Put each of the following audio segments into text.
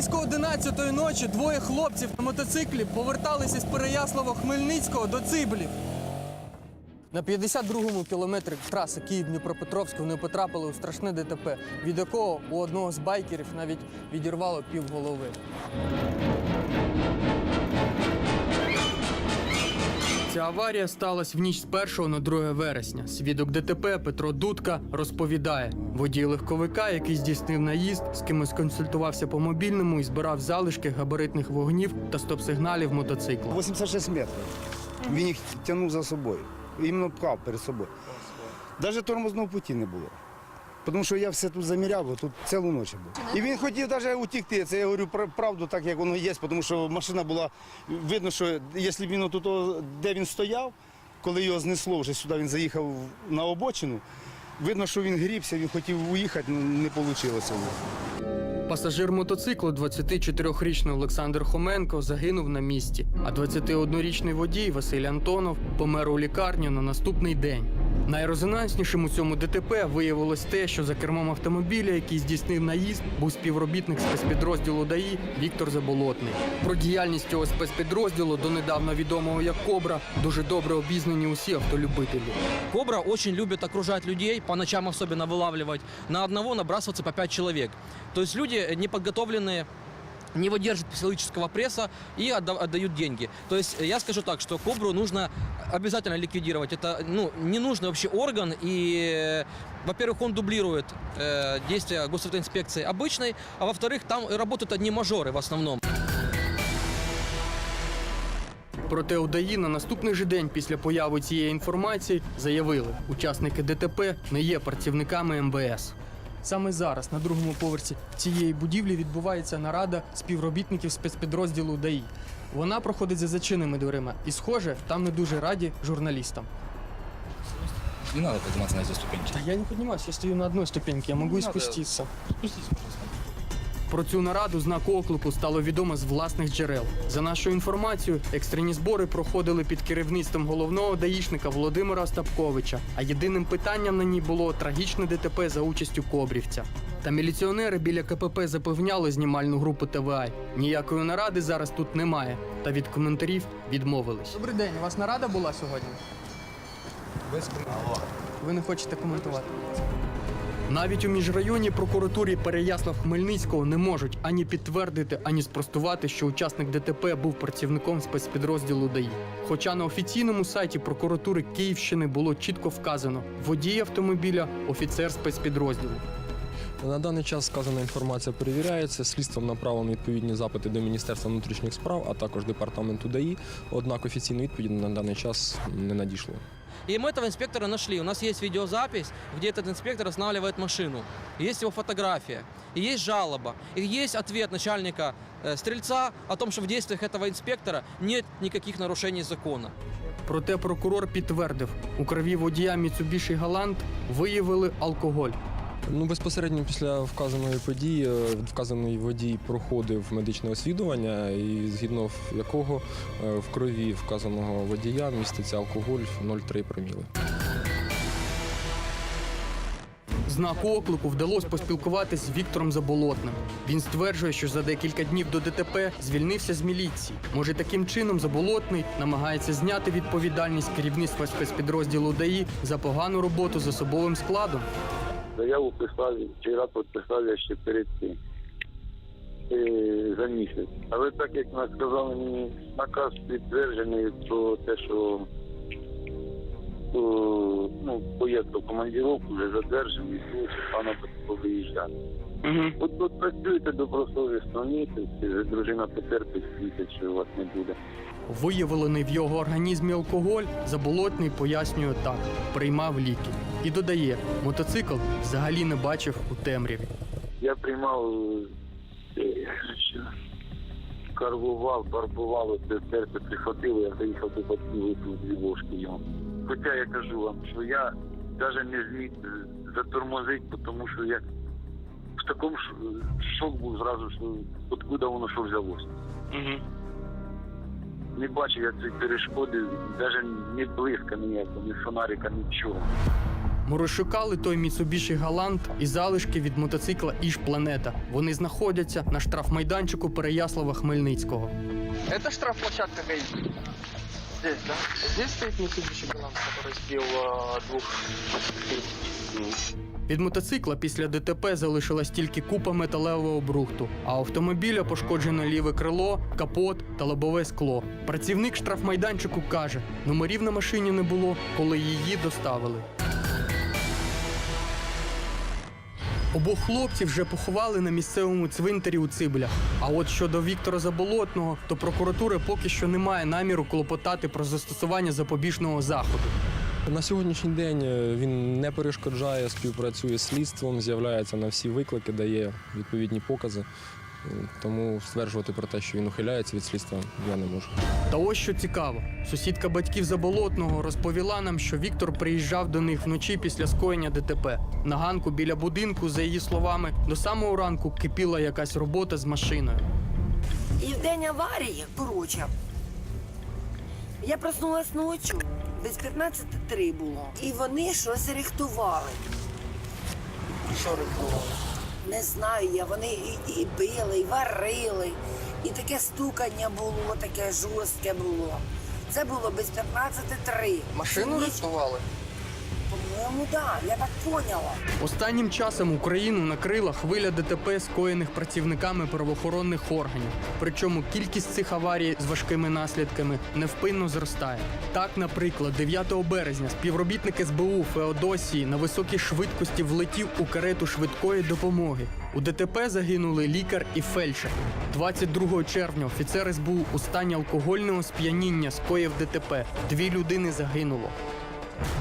Близько 11-ї ночі двоє хлопців на мотоциклі поверталися з Переяслава-Хмельницького до Циблів. На 52-му кілометрі траси Київ-Дніпропетровськ вони потрапили у страшне ДТП, від якого у одного з байкерів навіть відірвало півголови. Ця аварія сталася в ніч з 1 на 2 вересня. Свідок ДТП Петро Дудка розповідає: водій легковика, який здійснив наїзд, з кимось консультувався по мобільному і збирав залишки габаритних вогнів та стоп-сигналів мотоцикла. 86 метрів. Він їх тягнув за собою. Іменно пхав перед собою. Навіть тормозного путі не було. Тому що я все тут заміряв, бо тут цілу ніч був. І він хотів навіть утікти. Це я говорю пра- правду, так як воно є, тому що машина була. Видно, що якщо б він отут, о, де він стояв, коли його знесло, вже сюди він заїхав на обочину. Видно, що він грібся, він хотів уїхати, але не вийшло. Пасажир мотоциклу, 24-річний Олександр Хоменко, загинув на місці, а 21-річний водій Василь Антонов помер у лікарню на наступний день. Найрезонанснішим у цьому ДТП виявилось те, що за кермом автомобіля, який здійснив наїзд, був співробітник спецпідрозділу ДАІ Віктор Заболотний. Про діяльність цього спецпідрозділу донедавна відомого як Кобра дуже добре обізнані усі автолюбителі. Кобра очень любит окружать людей, по ночам особенно вылавливать. На одного набрасываться по пять человек. То есть люди неподготовленные, не выдержат психологического пресса и отда- отдают деньги. То есть я скажу так, что кобру нужно обязательно ликвидировать. Это ну, ненужный вообще орган и, э, во-первых, он дублирует э, действия госавтоинспекции обычной, а во-вторых, там работают одни мажоры в основном. Проте у ДАІ на наступний же день після появи цієї інформації заявили, учасники ДТП не є працівниками МВС. Саме зараз на другому поверсі цієї будівлі відбувається нарада співробітників спецпідрозділу ДАІ. Вона проходить за зачиненими дверима, і, схоже, там не дуже раді журналістам. Не надо подниматься на эти ступеньки. Та я не піднімаюся, я стою на одній ступеньці, я можу і спуститися. Спуститесь, пожалуйста. Про цю нараду знак оклику стало відомо з власних джерел. За нашою інформацією, екстрені збори проходили під керівництвом головного даїшника Володимира Остапковича. А єдиним питанням на ній було трагічне ДТП за участю Кобрівця. Та міліціонери біля КПП запевняли знімальну групу ТВА. Ніякої наради зараз тут немає. Та від коментарів відмовились. Добрий день. У вас нарада була сьогодні? Ви не хочете коментувати. Навіть у міжрайонній прокуратурі Переяслав Хмельницького не можуть ані підтвердити, ані спростувати, що учасник ДТП був працівником спецпідрозділу ДАІ. Хоча на офіційному сайті прокуратури Київщини було чітко вказано: водій автомобіля офіцер спецпідрозділу. На даний час сказана інформація перевіряється. Слідством направлено відповідні запити до Міністерства внутрішніх справ, а також департаменту ДАІ. Однак офіційної відповіді на даний час не надійшло. И мы этого инспектора нашли. У нас есть видеозапись, где этот инспектор останавливает машину. Есть его фотография, и есть жалоба, и есть ответ начальника э, стрельца о том, что в действиях этого инспектора нет никаких нарушений закона. Проте прокурор підтвердив, у крові водія Mitsubishi Galant виявили алкоголь. Ну безпосередньо після вказаної події е, вказаний водій проходив медичне освідування, і згідно якого е, в крові вказаного водія міститься алкоголь 0,3 проміли. Знаку оклику вдалося поспілкуватись з Віктором Заболотним. Він стверджує, що за декілька днів до ДТП звільнився з міліції. Може, таким чином Заболотний намагається зняти відповідальність керівництва спецпідрозділу ДАІ за погану роботу з особовим складом. Заяву писав вчора підписав я ще перед цим е, за місяць. Але так як нас сказали наказ підтверджений про те, що е, ну, поїзд в командировку вже задержаний, і пана виїжджати. От тут працюєте добросовісно місяць, дружина потерпить місяць, що у вас не буде. Виявлений в його організмі алкоголь, Заболотний пояснює так: приймав ліки. І додає, мотоцикл взагалі не бачив у темряві. Я приймав е, карбував, барбував, це серце прихватило, я заїхав до батьків, випив дві ложки йому. Хоча я кажу вам, що я навіть не зміг е, затормозити, тому що я такому шок був зразу, що откуда воно що взялося. Не бачив я цієї перешкоди, навіть ні близька ніякого, ні фонарика, нічого. Ми розшукали той Mitsubishi Галант і залишки від мотоцикла Іж Планета. Вони знаходяться на штрафмайданчику Переяслава Хмельницького. Это штрафплощадка ГАИ. Здесь, да? Здесь стоит Mitsubishi Galant, который сбил э, двух Від мотоцикла після ДТП залишилась тільки купа металевого брухту, а автомобіля пошкоджено ліве крило, капот та лобове скло. Працівник штрафмайданчику каже: номерів на машині не було, коли її доставили. Обох хлопців вже поховали на місцевому цвинтарі у Цибулях. А от щодо Віктора Заболотного, то прокуратура поки що не має наміру клопотати про застосування запобіжного заходу. На сьогоднішній день е, він не перешкоджає, співпрацює з слідством, з'являється на всі виклики, дає відповідні покази. Тому стверджувати про те, що він ухиляється від слідства, я не можу. Та ось що цікаво, сусідка батьків Заболотного розповіла нам, що Віктор приїжджав до них вночі після скоєння ДТП. На ганку біля будинку, за її словами, до самого ранку кипіла якась робота з машиною. І в день аварії, коротше, я проснулась ночі, десь 15.3 було. І вони щось рихтували. Що рихтували? Не знаю я, вони і, і били, і варили, і таке стукання було, таке жорстке було. Це було без 15.3. Машину рихтували? По-моєму, так, я так поняла. Останнім часом Україну накрила хвиля ДТП, скоєних працівниками правоохоронних органів. Причому кількість цих аварій з важкими наслідками невпинно зростає. Так, наприклад, 9 березня співробітник СБУ Феодосії на високій швидкості влетів у карету швидкої допомоги. У ДТП загинули лікар і фельдшер. 22 червня офіцер СБУ у стані алкогольного сп'яніння скоїв ДТП. Дві людини загинуло.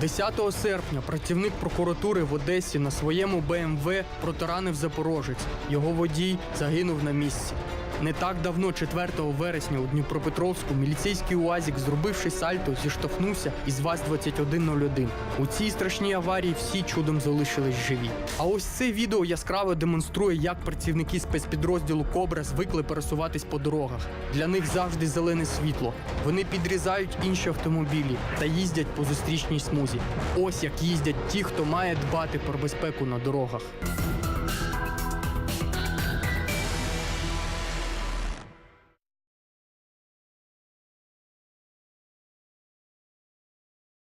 10 серпня працівник прокуратури в Одесі на своєму БМВ протаранив запорожець. Його водій загинув на місці. Не так давно, 4 вересня, у Дніпропетровську, міліцейський УАЗік, зробивши сальто, зіштовхнувся із ВАЗ-2101. У цій страшній аварії всі чудом залишились живі. А ось це відео яскраво демонструє, як працівники спецпідрозділу Кобра звикли пересуватись по дорогах. Для них завжди зелене світло. Вони підрізають інші автомобілі та їздять по зустрічній смузі. Ось як їздять ті, хто має дбати про безпеку на дорогах.